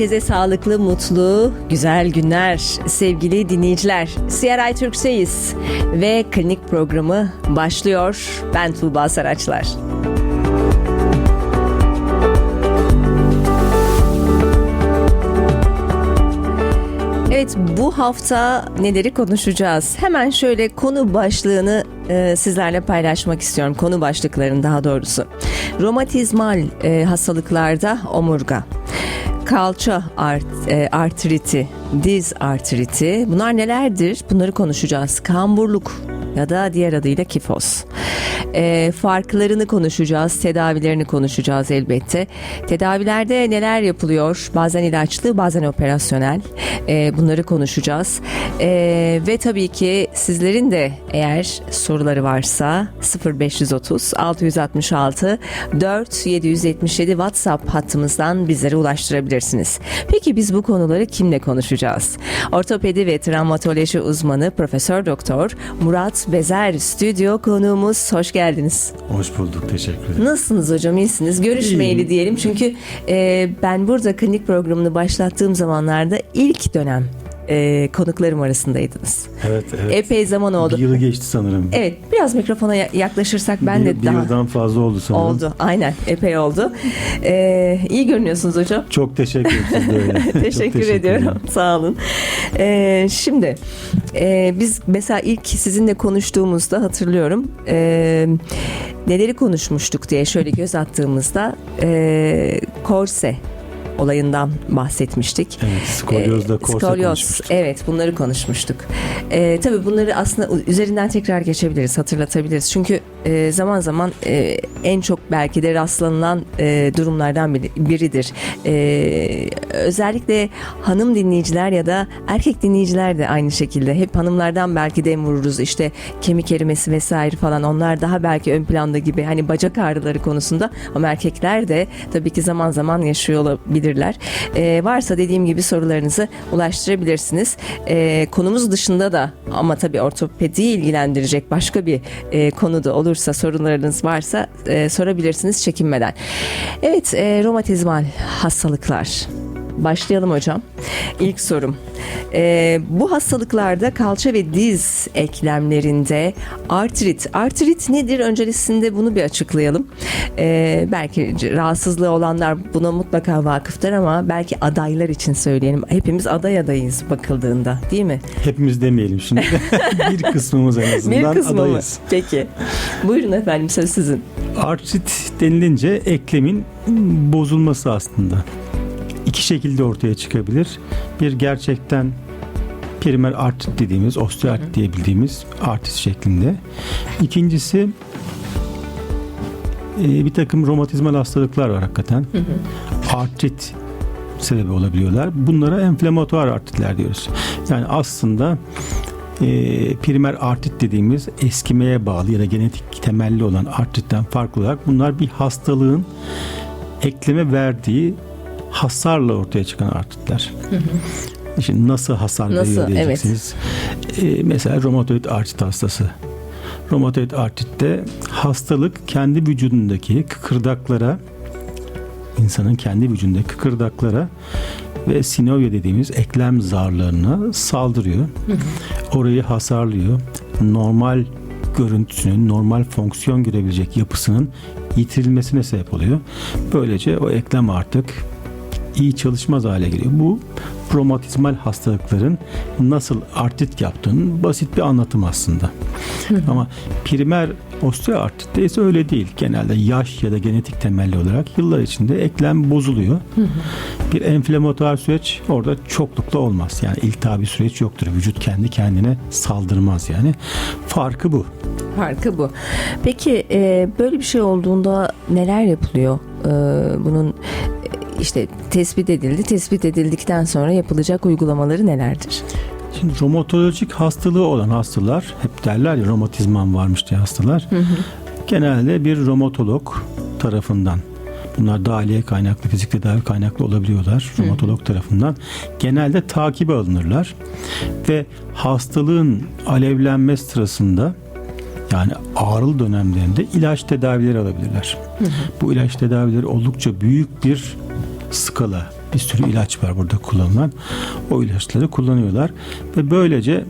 Herkese sağlıklı, mutlu, güzel günler sevgili dinleyiciler. CRI Türk'teyiz ve klinik programı başlıyor. Ben Tuğba Saraçlar. Evet bu hafta neleri konuşacağız? Hemen şöyle konu başlığını e, sizlerle paylaşmak istiyorum. Konu başlıklarını daha doğrusu. Romatizmal e, hastalıklarda omurga, kalça art, e, artriti, diz artriti bunlar nelerdir? Bunları konuşacağız. Kamburluk ya da diğer adıyla kifoz. E, farklarını konuşacağız, tedavilerini konuşacağız elbette. Tedavilerde neler yapılıyor? Bazen ilaçlı, bazen operasyonel. E, bunları konuşacağız. E, ve tabii ki sizlerin de eğer soruları varsa 0530 666 4 777 WhatsApp hattımızdan bizlere ulaştırabilirsiniz. Peki biz bu konuları kimle konuşacağız? Ortopedi ve travmatoloji uzmanı Profesör Doktor Murat Bezer stüdyo konuğumuz. Hoş geldiniz. Hoş bulduk, teşekkür ederim. Nasılsınız hocam? İyisiniz? Görüşmeyeli diyelim. Çünkü e, ben burada klinik programını başlattığım zamanlarda ilk dönem e, konuklarım arasındaydınız. Evet, evet. Epey zaman oldu. Bir yılı geçti sanırım. Evet, biraz mikrofona ya- yaklaşırsak ben bir, de bir daha yıldan fazla oldu sanırım. oldu. Aynen, epey oldu. E, iyi görünüyorsunuz hocam. Çok teşekkür ederim. Çok teşekkür, ediyorum. ederim. Sağ olun. Ee, şimdi e, biz mesela ilk sizinle konuştuğumuzda hatırlıyorum. e, neleri konuşmuştuk diye şöyle göz attığımızda e, korse olayından bahsetmiştik. Evet, skolyozda Ee, korse skolyoz, konuşmuştuk. Evet bunları konuşmuştuk. Ee, tabii bunları aslında üzerinden tekrar geçebiliriz, hatırlatabiliriz. Çünkü e, zaman zaman e, en çok belki de rastlanılan e, durumlardan biri, biridir. E, özellikle hanım dinleyiciler ya da erkek dinleyiciler de aynı şekilde. Hep hanımlardan belki dem vururuz işte kemik erimesi vesaire falan onlar daha belki ön planda gibi hani bacak ağrıları konusunda ama erkekler de tabii ki zaman zaman yaşıyor olabilirler. Ee, varsa dediğim gibi sorularınızı ulaştırabilirsiniz. Ee, konumuz dışında da ama tabii ortopediyi ilgilendirecek başka bir e, konu da olursa sorularınız varsa e, sorabilirsiniz çekinmeden. Evet e, romatizmal hastalıklar. Başlayalım hocam. İlk sorum. Ee, bu hastalıklarda kalça ve diz eklemlerinde artrit. Artrit nedir? Öncesinde bunu bir açıklayalım. Ee, belki rahatsızlığı olanlar buna mutlaka vakıftır ama belki adaylar için söyleyelim. Hepimiz aday adayız bakıldığında değil mi? Hepimiz demeyelim şimdi. bir kısmımız en Bir azından kısmı mı? adayız. Peki. Buyurun efendim söz sizin. Artrit denilince eklemin bozulması aslında. İki şekilde ortaya çıkabilir. Bir gerçekten primer artrit dediğimiz, osteoartrit diyebildiğimiz artrit şeklinde. İkincisi e, bir takım romatizmal hastalıklar var hakikaten. Artrit sebebi olabiliyorlar. Bunlara enflamatuar artritler diyoruz. Yani aslında e, primer artrit dediğimiz eskimeye bağlı ya da genetik temelli olan artritten farklı olarak bunlar bir hastalığın ekleme verdiği hasarla ortaya çıkan artritler. Şimdi nasıl hasar Nasıl? veriyor diyeceksiniz. E, mesela romatoid artrit hastası. Romatoid artritte hastalık kendi vücudundaki kıkırdaklara insanın kendi vücudundaki kıkırdaklara ve sinovya dediğimiz eklem zarlarına saldırıyor. Orayı hasarlıyor. Normal görüntüsünün, normal fonksiyon görebilecek yapısının yitirilmesine sebep oluyor. Böylece o eklem artık iyi çalışmaz hale geliyor. Bu romatizmal hastalıkların nasıl artrit yaptığının basit bir anlatım aslında. Ama primer osteoartritte ise öyle değil. Genelde yaş ya da genetik temelli olarak yıllar içinde eklem bozuluyor. Bir enflamatuar süreç orada çoklukla olmaz. Yani iltihabi süreç yoktur. Vücut kendi kendine saldırmaz yani. Farkı bu. Farkı bu. Peki e, böyle bir şey olduğunda neler yapılıyor? E, bunun işte tespit edildi. Tespit edildikten sonra yapılacak uygulamaları nelerdir? Şimdi romatolojik hastalığı olan hastalar hep derler ya romatizman varmış diye hastalar. Genelde bir romatolog tarafından bunlar dahiliye kaynaklı, fizik tedavi kaynaklı olabiliyorlar. Romatolog tarafından genelde takibe alınırlar ve hastalığın alevlenme sırasında yani ağrılı dönemlerinde ilaç tedavileri alabilirler. Bu ilaç tedavileri oldukça büyük bir skala Bir sürü ilaç var burada kullanılan. O ilaçları kullanıyorlar ve böylece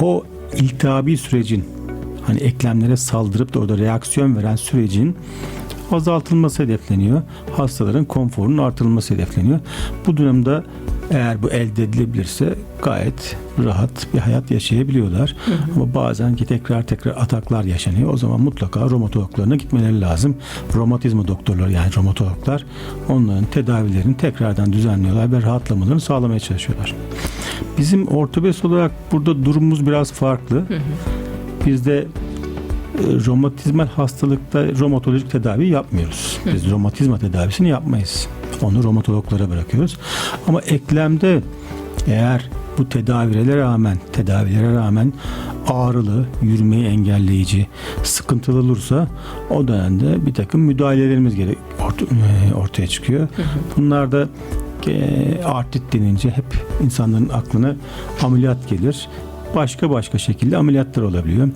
o iltihabi sürecin hani eklemlere saldırıp da orada reaksiyon veren sürecin azaltılması hedefleniyor. Hastaların konforunun artırılması hedefleniyor. Bu durumda eğer bu elde edilebilirse gayet rahat bir hayat yaşayabiliyorlar. Ama bazen ki tekrar tekrar ataklar yaşanıyor. O zaman mutlaka romatologlarına gitmeleri lazım. Romatizma doktorları yani romatologlar onların tedavilerini tekrardan düzenliyorlar ve rahatlamalarını sağlamaya çalışıyorlar. Bizim ortopedist olarak burada durumumuz biraz farklı. Bizde e, romatizmal hastalıkta romatolojik tedavi yapmıyoruz. Biz romatizma tedavisini yapmayız. Onu romatologlara bırakıyoruz. Ama eklemde eğer bu tedavilere rağmen tedavilere rağmen ağrılı, yürümeyi engelleyici, sıkıntılı olursa o dönemde bir takım müdahalelerimiz gerek ort- e, ortaya çıkıyor. Bunlar da e, artrit denince hep insanların aklına ameliyat gelir. Başka başka şekilde ameliyatlar olabiliyor.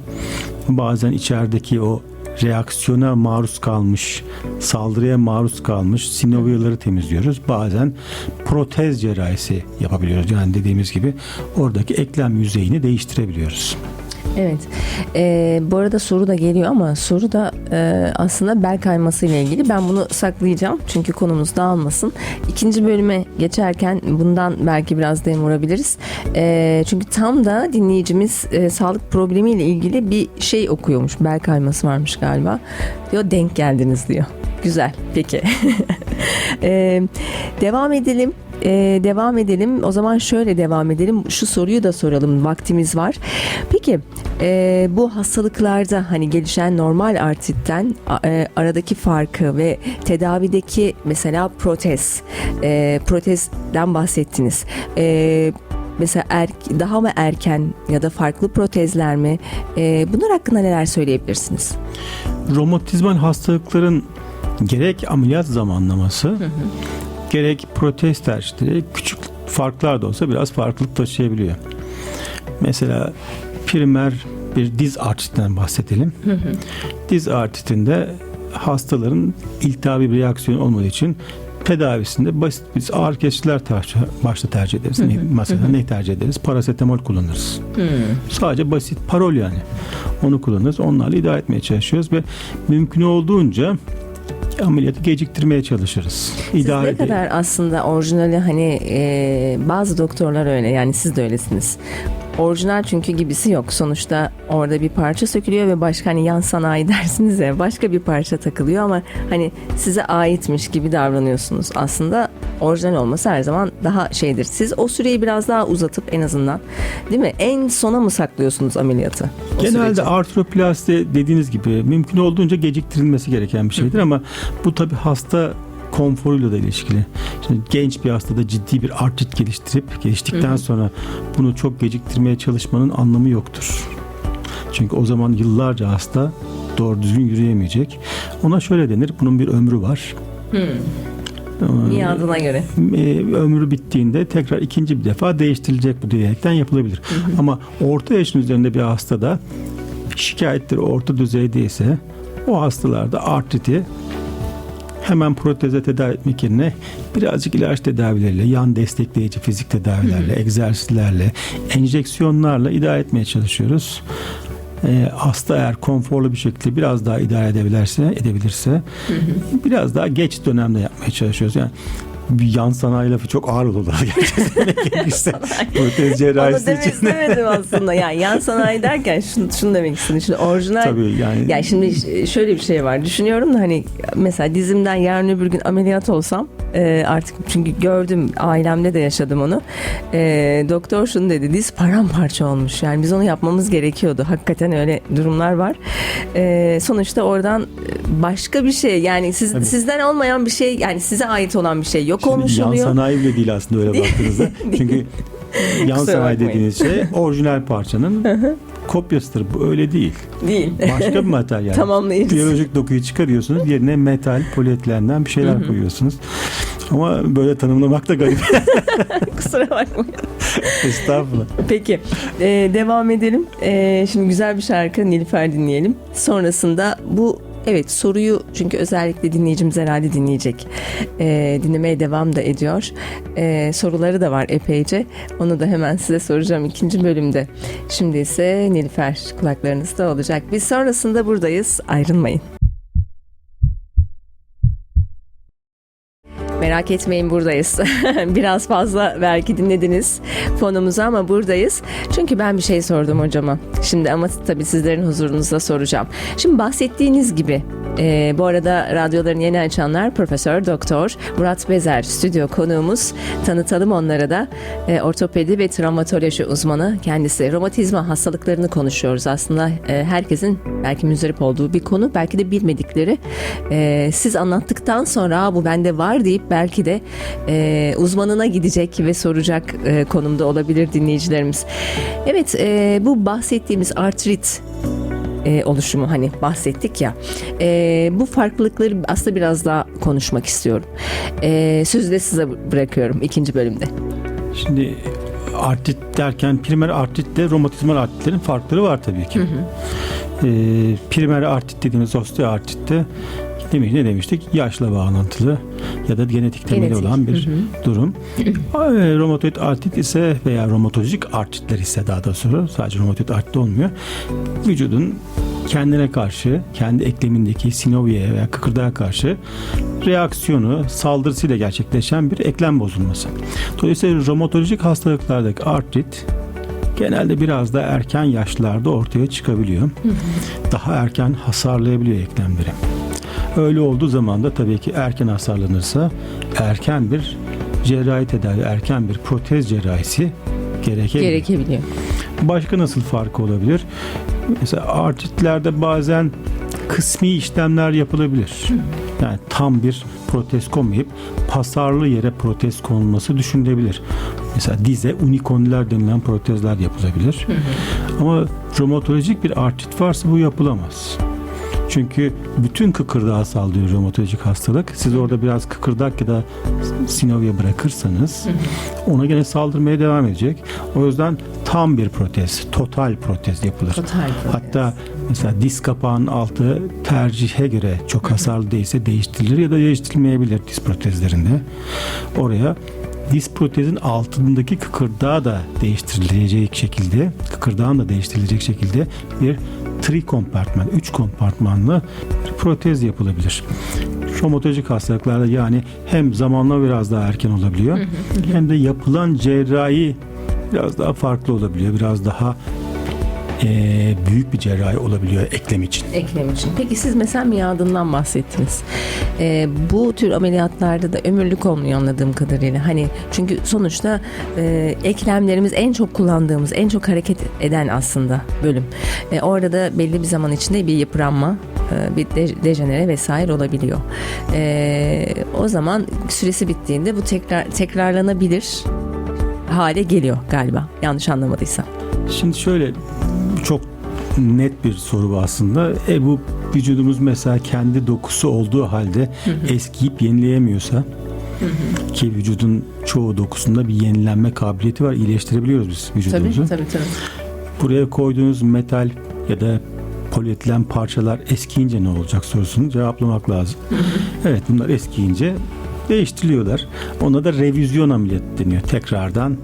Bazen içerideki o reaksiyona maruz kalmış, saldırıya maruz kalmış sinoviyaları temizliyoruz. Bazen protez cerrahisi yapabiliyoruz. Yani dediğimiz gibi oradaki eklem yüzeyini değiştirebiliyoruz. Evet. Ee, bu arada soru da geliyor ama soru da e, aslında bel kayması ile ilgili. Ben bunu saklayacağım çünkü konumuz dağılmasın. İkinci bölüme geçerken bundan belki biraz dem vurabiliriz. Ee, çünkü tam da dinleyicimiz e, sağlık problemiyle ilgili bir şey okuyormuş. Bel kayması varmış galiba. Diyor denk geldiniz diyor. Güzel. Peki. Ee, devam edelim. Ee, devam edelim. O zaman şöyle devam edelim. Şu soruyu da soralım. Vaktimiz var. Peki e, bu hastalıklarda hani gelişen normal artritten e, aradaki farkı ve tedavideki mesela protez, e, protezden bahsettiniz. E, mesela er- daha mı erken ya da farklı protezler mi? E, bunlar hakkında neler söyleyebilirsiniz? Romatizmal hastalıkların gerek ameliyat zamanlaması gerek protez tercihleri küçük farklar da olsa biraz farklılık taşıyabiliyor. Mesela primer bir diz artritinden bahsedelim. Diz artritinde hastaların iltihabi bir reaksiyon olmadığı için tedavisinde basit biz ağrı kesiciler başta tercih ederiz. Ne- Mesela ne tercih ederiz? Parasetamol kullanırız. Sadece basit parol yani. Onu kullanırız. Onlarla idare etmeye çalışıyoruz ve mümkün olduğunca ameliyatı geciktirmeye çalışırız. Siz İdare ne ede- kadar aslında orijinali hani e, bazı doktorlar öyle yani siz de öylesiniz. Orijinal çünkü gibisi yok. Sonuçta orada bir parça sökülüyor ve başka hani yan sanayi dersiniz ya başka bir parça takılıyor ama hani size aitmiş gibi davranıyorsunuz. Aslında orijinal olması her zaman daha şeydir. Siz o süreyi biraz daha uzatıp en azından değil mi? En sona mı saklıyorsunuz ameliyatı? O Genelde süreci? artroplasti dediğiniz gibi mümkün olduğunca geciktirilmesi gereken bir şeydir ama bu tabi hasta konforuyla da ilişkili. Şimdi genç bir hastada ciddi bir artrit geliştirip geliştikten sonra bunu çok geciktirmeye çalışmanın anlamı yoktur. Çünkü o zaman yıllarca hasta doğru düzgün yürüyemeyecek. Ona şöyle denir, bunun bir ömrü var. Ee, Miadına göre. e, ömrü bittiğinde tekrar ikinci bir defa değiştirilecek bu diyerekten yapılabilir. Ama orta yaşın üzerinde bir hastada şikayetleri orta düzeydeyse o hastalarda artriti hemen proteze tedavi etmek yerine birazcık ilaç tedavileriyle, yan destekleyici fizik tedavilerle, egzersizlerle, enjeksiyonlarla idare etmeye çalışıyoruz. Ee, hasta eğer konforlu bir şekilde biraz daha idare edebilirse, edebilirse biraz daha geç dönemde yapmaya çalışıyoruz. Yani yan sanayi lafı çok ağır olur gerçekten. Gerekirse protez Onu cerrahisi demek için. istemedim aslında. Yani yan sanayi derken şunu, şunu demek istedim. Şimdi orijinal Tabii yani. Ya şimdi şöyle bir şey var. Düşünüyorum da hani mesela dizimden yarın öbür gün ameliyat olsam e, artık çünkü gördüm ailemde de yaşadım onu. E, doktor şunu dedi. Diz paramparça olmuş. Yani biz onu yapmamız gerekiyordu. Hakikaten öyle durumlar var. E, sonuçta oradan başka bir şey yani siz, Tabii. sizden olmayan bir şey yani size ait olan bir şey yok Şimdi olmuş yan oluyor. sanayi bile değil aslında öyle baktığınızda. Çünkü yan sanayi dediğiniz şey orijinal parçanın kopyasıdır. Bu öyle değil. Değil. Başka bir materyal. Tamamlayıcısı. Biyolojik dokuyu çıkarıyorsunuz. Yerine metal, polietilenden bir şeyler koyuyorsunuz. Ama böyle tanımlamak da garip. Kusura bakmayın. Estağfurullah. Peki e, devam edelim. E, şimdi güzel bir şarkı Nilüfer dinleyelim. Sonrasında bu Evet soruyu çünkü özellikle dinleyicimiz herhalde dinleyecek. Ee, dinlemeye devam da ediyor. Ee, soruları da var epeyce. Onu da hemen size soracağım ikinci bölümde. Şimdi ise Nilüfer kulaklarınızda olacak. Biz sonrasında buradayız. Ayrılmayın. Merak etmeyin buradayız. Biraz fazla belki dinlediniz fonumuzu ama buradayız. Çünkü ben bir şey sordum hocama. Şimdi ama tabii sizlerin huzurunuzda soracağım. Şimdi bahsettiğiniz gibi e, bu arada radyoların yeni açanlar Profesör Doktor Murat Bezer stüdyo konuğumuz. Tanıtalım onlara da. E, ortopedi ve travmatoloji uzmanı kendisi. Romatizma hastalıklarını konuşuyoruz aslında. E, herkesin belki müzdarip olduğu bir konu. Belki de bilmedikleri. E, siz anlattıktan sonra "Aa, bu bende var deyip belki de e, uzmanına gidecek ve soracak e, konumda olabilir dinleyicilerimiz. Evet e, bu bahsettiğimiz artrit e, oluşumu hani bahsettik ya e, bu farklılıkları aslında biraz daha konuşmak istiyorum. E, sözü de size bırakıyorum ikinci bölümde. Şimdi artrit derken primer artritle romatizmal artritlerin farkları var tabii ki. Ee, primer artrit dediğimiz osteoartritte demiş ne demiştik? Yaşla bağlantılı ya da genetik temeli Genetik. olan bir durum. Ee, romatoid artrit ise veya romatolojik artritler ise daha da sonra sadece romatoid artrit olmuyor. Vücudun kendine karşı, kendi eklemindeki sinoviye veya kıkırdağa karşı reaksiyonu, saldırısıyla gerçekleşen bir eklem bozulması. Dolayısıyla romatolojik hastalıklardaki artrit genelde biraz da erken yaşlarda ortaya çıkabiliyor. Daha erken hasarlayabiliyor eklemleri. Öyle olduğu zaman da tabii ki erken hasarlanırsa erken bir cerrahi tedavi, erken bir protez cerrahisi gerekebilir. Gerekebiliyor. Başka nasıl farkı olabilir? Mesela artritlerde bazen kısmi işlemler yapılabilir. Yani tam bir protez konmayıp pasarlı yere protez konulması düşünülebilir. Mesela dize unikondyler denilen protezler yapılabilir. Ama romatolojik bir artrit varsa bu yapılamaz. Çünkü bütün kıkırdağı saldırıyor romatolojik hastalık. Siz orada biraz kıkırdak ya da sinovya bırakırsanız ona gene saldırmaya devam edecek. O yüzden tam bir protez, total protez yapılır. Total protez. Hatta mesela diz kapağının altı tercihe göre çok hasarlı değilse değiştirilir ya da değiştirilmeyebilir diz protezlerinde. Oraya diz protezin altındaki kıkırdağı da değiştirilecek şekilde, kıkırdağın da değiştirilecek şekilde bir tri kompartman, üç kompartmanlı protez yapılabilir. Romatolojik hastalıklarda yani hem zamanla biraz daha erken olabiliyor hem de yapılan cerrahi biraz daha farklı olabiliyor. Biraz daha eee, büyük bir cerrahi olabiliyor eklem için. Eklem için. Peki siz mesela miadından bahsettiniz. Ee, bu tür ameliyatlarda da ömürlük olmuyor anladığım kadarıyla. Hani çünkü sonuçta e, eklemlerimiz en çok kullandığımız, en çok hareket eden aslında bölüm. E, orada da belli bir zaman içinde bir yıpranma, e, bir de- dejenere vesaire olabiliyor. E, o zaman süresi bittiğinde bu tekrar tekrarlanabilir hale geliyor galiba. Yanlış anlamadıysam. Şimdi şöyle çok net bir soru bu aslında. E bu vücudumuz mesela kendi dokusu olduğu halde eskiyip yenileyemiyorsa ki vücudun çoğu dokusunda bir yenilenme kabiliyeti var. İyileştirebiliyoruz biz vücudumuzu. tabii tabii. Buraya koyduğunuz metal ya da polietilen parçalar eskiyince ne olacak sorusunu cevaplamak lazım. evet bunlar eskiyince değiştiriliyorlar. Ona da revizyon ameliyat deniyor. Tekrardan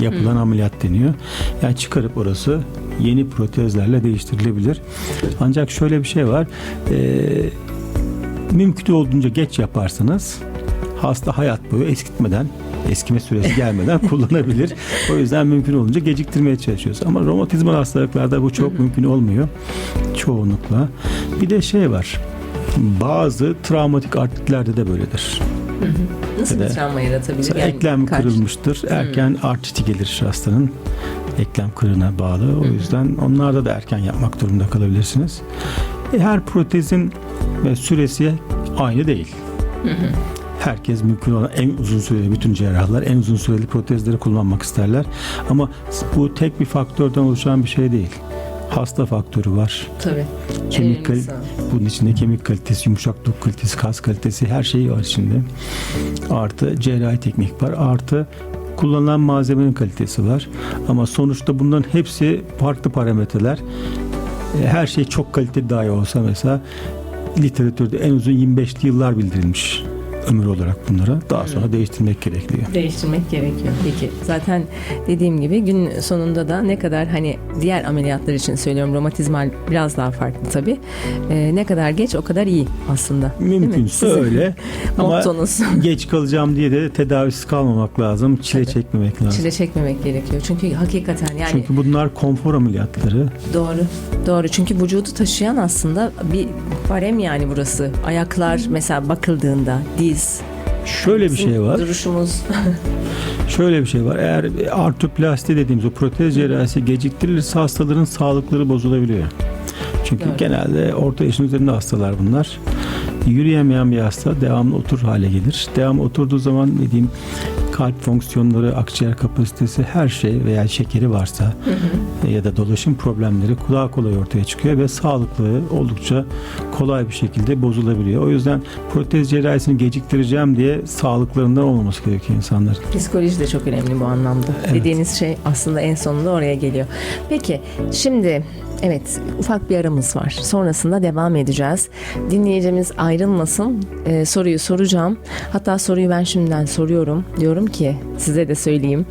yapılan ameliyat deniyor. Yani çıkarıp orası yeni protezlerle değiştirilebilir. Ancak şöyle bir şey var. Ee, mümkün olduğunca geç yaparsanız hasta hayat boyu eskitmeden eskime süresi gelmeden kullanabilir. O yüzden mümkün olunca geciktirmeye çalışıyoruz. Ama romatizmal hastalıklarda bu çok mümkün olmuyor. Çoğunlukla. Bir de şey var. Bazı travmatik artritlerde de böyledir. Nasıl bir travma yaratabilir? Yani eklem karşı- kırılmıştır. Erken artriti gelir hastanın. Eklem kırığına bağlı. O yüzden onlarda da erken yapmak durumunda kalabilirsiniz. E, her protezin ve süresi aynı değil. Herkes mümkün olan en uzun süreli bütün cerrahlar en uzun süreli protezleri kullanmak isterler. Ama bu tek bir faktörden oluşan bir şey değil. Hasta faktörü var. Tabii. Kemik kal- bunun içinde kemik kalitesi, yumuşak doku kalitesi, kas kalitesi her şey var içinde. Artı cerrahi teknik var. Artı kullanılan malzemenin kalitesi var. Ama sonuçta bunların hepsi farklı parametreler. E, Her şey çok kaliteli dahi olsa mesela literatürde en uzun 25'li yıllar bildirilmiş ömür olarak bunlara. Daha sonra değiştirmek gerekiyor. Değiştirmek gerekiyor. Peki zaten dediğim gibi gün sonunda da ne kadar hani diğer ameliyatlar için söylüyorum romatizmal biraz daha farklı tabii. Ee, ne kadar geç o kadar iyi aslında. Değil mi? Mümkünse Sizin öyle. Ama Mottonuz. geç kalacağım diye de tedavisiz kalmamak lazım. Çile Tabii. çekmemek lazım. Çile çekmemek gerekiyor. Çünkü hakikaten yani Çünkü bunlar konfor ameliyatları. doğru. Doğru. Çünkü vücudu taşıyan aslında bir barem yani burası. Ayaklar mesela bakıldığında diz. Şöyle bir şey var. Duruşumuz. Şöyle bir şey var. Eğer artroplasti dediğimiz o protez cerrahisi geciktirilirse hastaların sağlıkları bozulabiliyor. Çünkü Doğru. genelde orta yaşın üzerinde hastalar bunlar. Yürüyemeyen bir hasta devamlı otur hale gelir. Devamlı oturduğu zaman ne diyeyim kalp fonksiyonları, akciğer kapasitesi her şey veya şekeri varsa ya da dolaşım problemleri kolay kolay ortaya çıkıyor ve sağlıklı oldukça kolay bir şekilde bozulabiliyor. O yüzden protez cerrahisini geciktireceğim diye sağlıklarından olmaması gerekiyor insanların. Psikoloji de çok önemli bu anlamda. Evet. Dediğiniz şey aslında en sonunda oraya geliyor. Peki şimdi evet ufak bir aramız var. Sonrasında devam edeceğiz. Dinleyicimiz ayrılmasın. Ee, soruyu soracağım. Hatta soruyu ben şimdiden soruyorum. Diyorum ki size de söyleyeyim.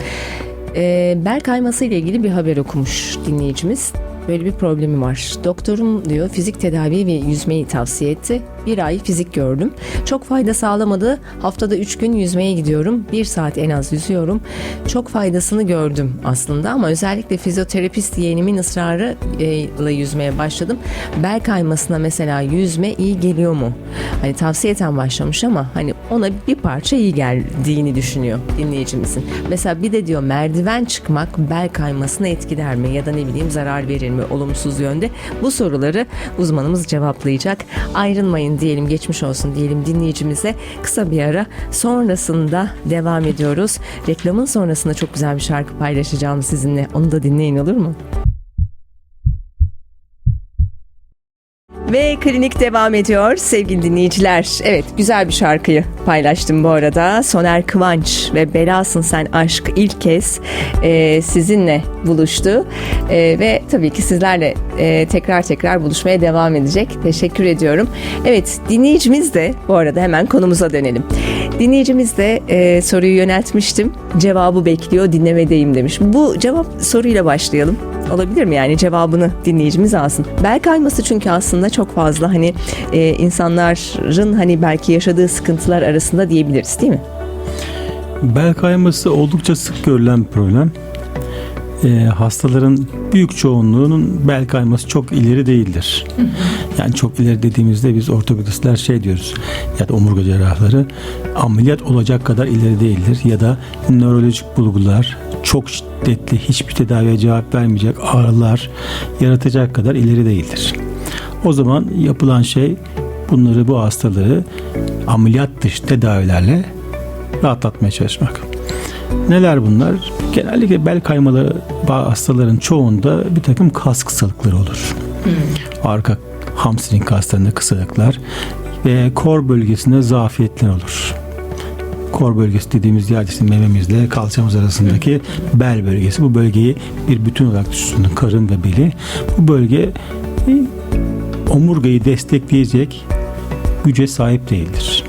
Ee, bel kayması ile ilgili bir haber okumuş dinleyicimiz. Böyle bir problemi var. Doktorum diyor fizik tedavi ve yüzmeyi tavsiye etti. Bir ay fizik gördüm. Çok fayda sağlamadı. Haftada 3 gün yüzmeye gidiyorum. 1 saat en az yüzüyorum. Çok faydasını gördüm aslında ama özellikle fizyoterapist yeğenimin ısrarı e, yüzmeye başladım. Bel kaymasına mesela yüzme iyi geliyor mu? Hani tavsiyeten başlamış ama hani ona bir parça iyi geldiğini düşünüyor dinleyicimizin. Mesela bir de diyor merdiven çıkmak bel kaymasına etkiler mi ya da ne bileyim zarar verir mi olumsuz yönde? Bu soruları uzmanımız cevaplayacak. Ayrılmayın diyelim geçmiş olsun diyelim dinleyicimize. Kısa bir ara sonrasında devam ediyoruz. Reklamın sonrasında çok güzel bir şarkı paylaşacağım sizinle. Onu da dinleyin olur mu? Ve klinik devam ediyor sevgili dinleyiciler. Evet güzel bir şarkıyı paylaştım bu arada. Soner Kıvanç ve Belasın Sen Aşk ilk kez e, sizinle buluştu. E, ve tabii ki sizlerle e, tekrar tekrar buluşmaya devam edecek. Teşekkür ediyorum. Evet dinleyicimiz de bu arada hemen konumuza dönelim. Dinleyicimiz de e, soruyu yöneltmiştim. Cevabı bekliyor dinlemedeyim demiş. Bu cevap soruyla başlayalım. Olabilir mi yani cevabını dinleyicimiz alsın. Bel kayması çünkü aslında çok fazla hani e, insanların hani belki yaşadığı sıkıntılar arasında diyebiliriz değil mi? Bel kayması oldukça sık görülen problem. Ee, hastaların büyük çoğunluğunun bel kayması çok ileri değildir. Yani çok ileri dediğimizde biz ortopedistler şey diyoruz ya da omurga cerrahları ameliyat olacak kadar ileri değildir ya da nörolojik bulgular çok şiddetli hiçbir tedaviye cevap vermeyecek ağrılar yaratacak kadar ileri değildir. O zaman yapılan şey bunları bu hastaları ameliyat dışı tedavilerle rahatlatmaya çalışmak. Neler bunlar? Genellikle bel kaymalı hastaların çoğunda bir takım kas kısalıkları olur. Arka hamstring kaslarında kısalıklar ve kor bölgesinde zafiyetler olur. Kor bölgesi dediğimiz yer işte mememizle kalçamız arasındaki bel bölgesi. Bu bölgeyi bir bütün olarak düşünün. Karın ve beli. Bu bölge e, omurgayı destekleyecek güce sahip değildir.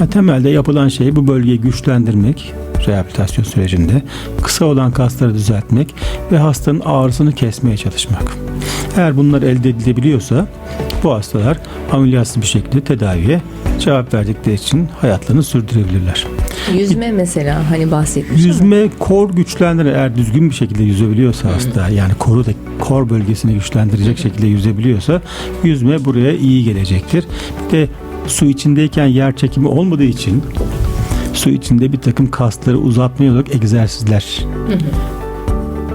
Ya temelde yapılan şey bu bölgeyi güçlendirmek rehabilitasyon sürecinde kısa olan kasları düzeltmek ve hastanın ağrısını kesmeye çalışmak. Eğer bunlar elde edilebiliyorsa bu hastalar ameliyatsız bir şekilde tedaviye cevap verdikleri için hayatlarını sürdürebilirler. Yüzme mesela hani bahsetmiş ama. Yüzme kor güçlendirir eğer düzgün bir şekilde yüzebiliyorsa hasta yani koru da kor bölgesini güçlendirecek şekilde yüzebiliyorsa yüzme buraya iyi gelecektir. Bir de su içindeyken yer çekimi olmadığı için su içinde bir takım kasları uzatma yönelik egzersizler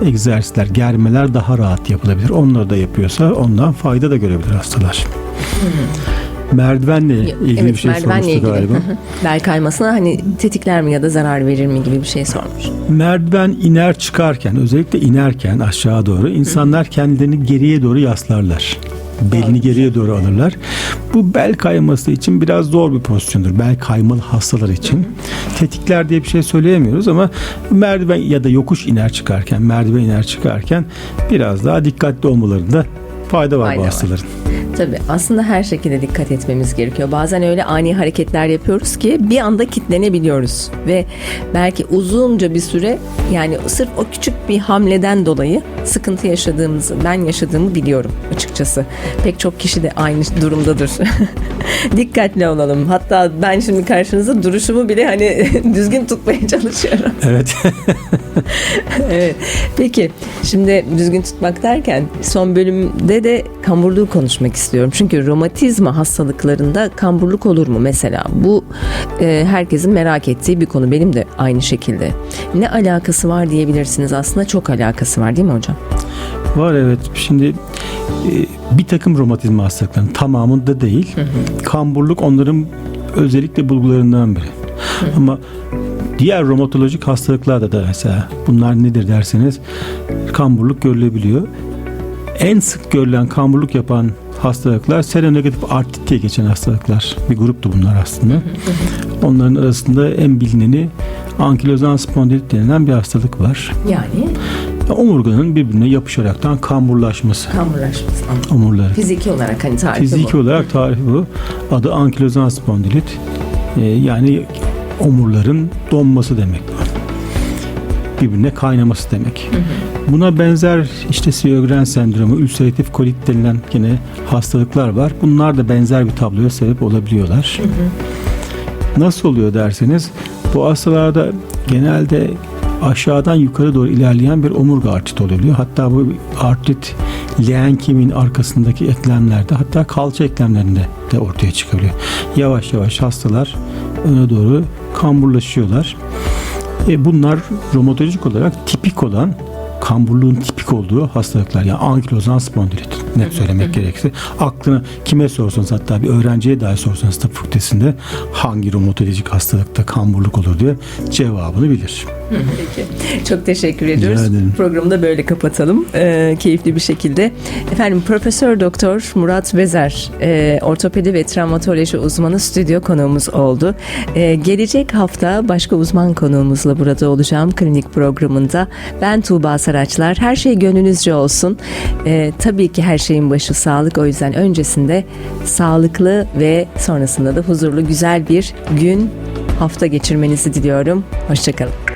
egzersizler, germeler daha rahat yapılabilir. Onları da yapıyorsa ondan fayda da görebilir hastalar. Merdivenle ilgili evet, bir şey sormuştu ilgili. galiba. Bel kaymasına hani tetikler mi ya da zarar verir mi gibi bir şey sormuş. Merdiven iner çıkarken özellikle inerken aşağı doğru insanlar kendilerini geriye doğru yaslarlar. Belini geriye doğru alırlar. Bu bel kayması için biraz zor bir pozisyondur. Bel kaymalı hastalar için. Tetikler diye bir şey söyleyemiyoruz ama merdiven ya da yokuş iner çıkarken, merdiven iner çıkarken biraz daha dikkatli olmalarında fayda var Fayda bu var. Tabii aslında her şekilde dikkat etmemiz gerekiyor. Bazen öyle ani hareketler yapıyoruz ki bir anda kitlenebiliyoruz ve belki uzunca bir süre yani sırf o küçük bir hamleden dolayı sıkıntı yaşadığımızı ben yaşadığımı biliyorum açıkçası. Pek çok kişi de aynı durumdadır. Dikkatli olalım. Hatta ben şimdi karşınızda duruşumu bile hani düzgün tutmaya çalışıyorum. Evet. evet. Peki şimdi düzgün tutmak derken son bölümde de kamburluğu konuşmak istiyorum. Çünkü romatizma hastalıklarında kamburluk olur mu mesela? Bu e, herkesin merak ettiği bir konu. Benim de aynı şekilde. Ne alakası var diyebilirsiniz. Aslında çok alakası var değil mi hocam? Var evet. Şimdi bir takım romatizma hastalıklarının tamamında değil. Kamburluk onların özellikle bulgularından biri. Ama diğer romatolojik hastalıklarda da mesela bunlar nedir derseniz kamburluk görülebiliyor. En sık görülen kamburluk yapan hastalıklar seronegatif artrit diye geçen hastalıklar. Bir gruptu bunlar aslında. Onların arasında en bilineni ankilozan spondilit denilen bir hastalık var. Yani Omurganın birbirine yapışaraktan kamburlaşması. kamburlaşması. Omurları. Fiziki olarak hani tarifi Fiziki bu. olarak tarifi bu. Adı ankilozan spondilit. Ee, yani omurların donması demek. Birbirine kaynaması demek. Buna benzer işte Sjögren sendromu, ülseratif kolit denilen yine hastalıklar var. Bunlar da benzer bir tabloya sebep olabiliyorlar. Nasıl oluyor derseniz bu hastalarda genelde aşağıdan yukarı doğru ilerleyen bir omurga artrit oluyor. Hatta bu artrit leğen kemiğin arkasındaki eklemlerde hatta kalça eklemlerinde de ortaya çıkabiliyor. Yavaş yavaş hastalar öne doğru kamburlaşıyorlar. E bunlar romatolojik olarak tipik olan kamburluğun tipik olduğu hastalıklar. Yani ankilozan spondilit net söylemek gerekirse. Aklına kime sorsanız hatta bir öğrenciye dahi sorsanız tıp fakültesinde hangi romatolojik hastalıkta kamburluk olur diye cevabını bilir. Peki. Çok teşekkür ediyoruz. Programı da böyle kapatalım. Ee, keyifli bir şekilde. Efendim Profesör Doktor Murat Bezer, e, ortopedi ve travmatoloji uzmanı stüdyo konuğumuz oldu. Ee, gelecek hafta başka uzman konuğumuzla burada olacağım klinik programında. Ben Tuğba Saraçlar. Her şey gönlünüzce olsun. Ee, tabii ki her şeyin başı sağlık. O yüzden öncesinde sağlıklı ve sonrasında da huzurlu güzel bir gün hafta geçirmenizi diliyorum. Hoşçakalın.